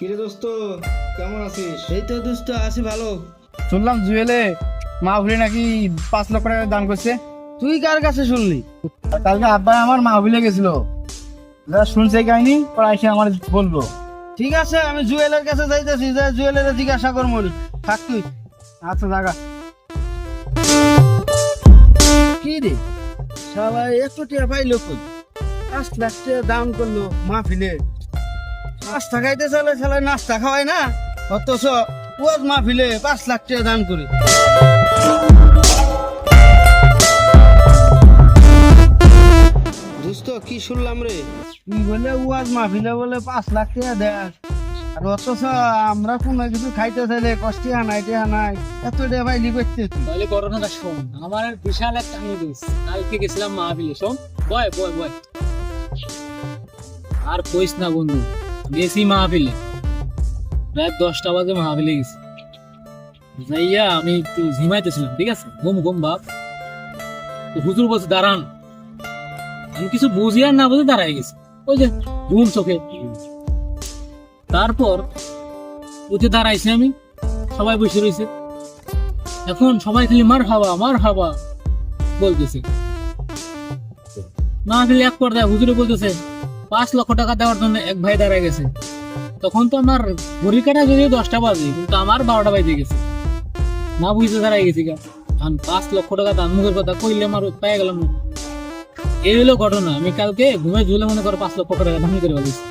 দোস্ত? কেমন আছিস? এই তো দোস্ত আছি ভালো। শুনলাম জুয়েলে মা ভুলে নাকি পাঁচ লক্ষ টাকা দান করছে। তুই কার কাছে শুনলি? কালকে আব্বা আমার মা ভুলে গেছিল। যারা শুনছে কাহিনী এসে আমার বলল ঠিক আছে আমি জুয়েলের কাছে যাইতেছি যে জুয়েলের জিজ্ঞাসা করব। থাক তুই। আচ্ছা জায়গা কি রে? সবাই একটু টিয়া পাইলো কই? পাঁচ লাখ টাকা দাম করল মাহফিলে। নাস্তা খাইতে চলে চলে নাস্তা খাওয়াই না? অথচ ওয়াজ মাহফিলে পাঁচ লাখ টাকা দান করি। দোস্ত কি শুনলাম রে? তুই বলে ওয়াজ মাহফিলে বলে পাঁচ লাখ টাকা দেয়? আর অথচ আমরা কোনো কিছু খাইতে চাইলে কষ্টে হানাই টেহা নাই এত করতে তুই? তাহলে ঘটনাটা শোন আমার আর বিশাল একটা নিউজ কালকে গেছিলাম মাহফিলে শোন। বয় বয় বয়। আর কইস না বন্ধু গেছি মাহফিলে। রাত দশটা বাজে মাহফিলে গেছি। যাইয়া আমি একটু ঝিমাইতেছিলাম ঠিক আছে? ঘুম ঘুম, বাপ। তো হুজুর বলছে, দাঁড়ান। আমি কিছু বুঝি আর না বুঝে দাঁড়াই গেছি। ওই যে ঘুম চোখে। তারপর উঠে দাঁড়াইছি আমি। সবাই বসে রয়েছে এখন সবাই খালি মার হাওয়া মার হাওয়া বলতেছে। না খালি এক পর্দায় হুজুরে বলতেছে পাঁচ লক্ষ টাকা দেওয়ার জন্য এক ভাই দাঁড়ায় গেছে। তখন তো আমার ঘড়ি কাটা যদি দশটা বাজে, কিন্তু আমার বারোটা বাজে গেছে। না বুঝতে দাঁড়ায় গেছি গা। কারণ পাঁচ লক্ষ টাকা দান মুখের কথা কইলে আমার পেয়ে গেলাম। এই হলো ঘটনা। আমি কালকে ঘুমে ঝুলে মনে করো পাঁচ লক্ষ টাকা দান করে বলেছি